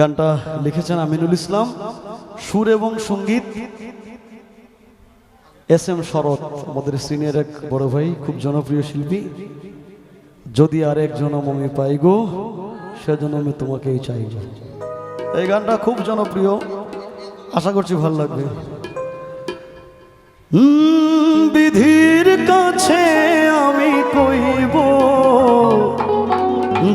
গানটা লিখেছেন আমিনুল ইসলাম। সুর এবং সংগীত। এস এম শরৎ, আমাদের সিনিয়র এক বড় ভাই, খুব জনপ্রিয় শিল্পী। যদি আর এক জনম আমি পাই গো সেজন্য আমি তোমাকেই চাইব এই গানটা খুব জনপ্রিয়। আশা করছি ভালো লাগবে। বিধির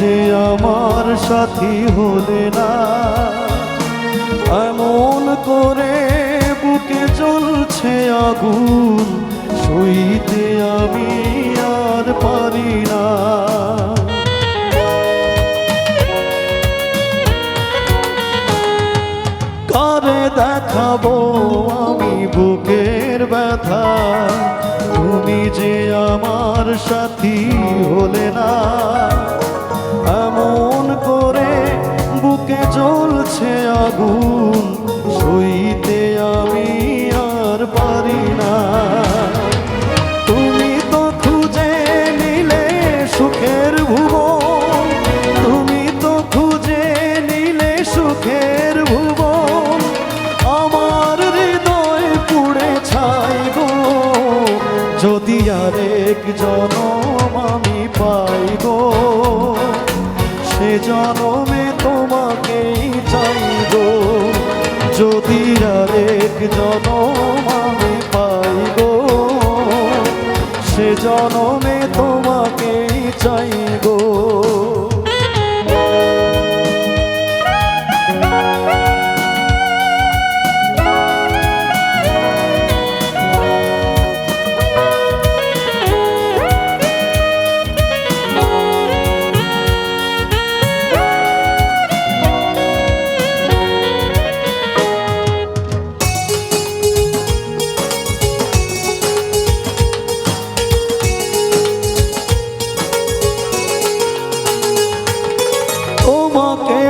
যে আমার সাথী হলে না, এমন করে বুকে চলছে আগুন, সইতে আমি আর পারি না। কারে দেখাবো আমি বুকের ব্যথা? তুমি যে আমার সাথী হলে না এমন করে বুকে জ্বলছে আগুন, সইতে আমি আর পারি না। তুমি তো খুঁজে নিলে সুখের তুমি তো খুঁজে নিলে সুখের আমার হৃদয় পুড়ে যদি আরেক জনম আমি পাই গো সে জনমে তোমাকেই চাইব। যদি আরেক জনম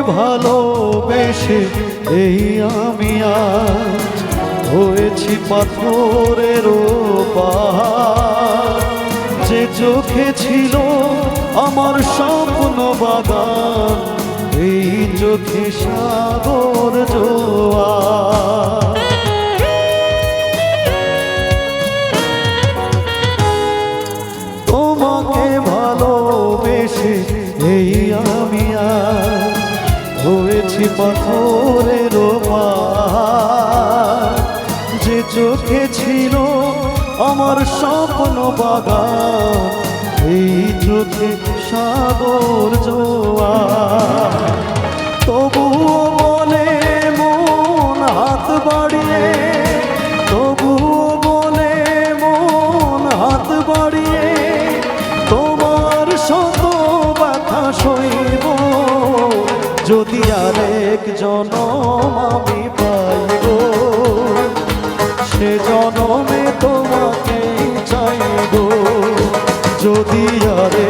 ভালোবেসে এই আমি আজ হয়েছি পাথরের যে চোখে ছিল আমার স্বপ্ন বাগান, এই চোখে সাগর জোয়ার পাথরের। যে চোখে ছিল আমার স্বপ্ন বাগান এই চোখে সাগর জোয়ার আরেক জনম আমি পাইব। সে জনমে তোমাকে চাইব। যদি আরেক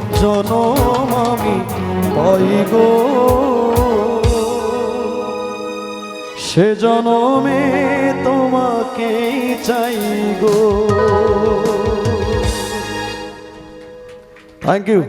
জনম আমি পাই গো? সে জনমে তোমাকে চাই গো। Thank you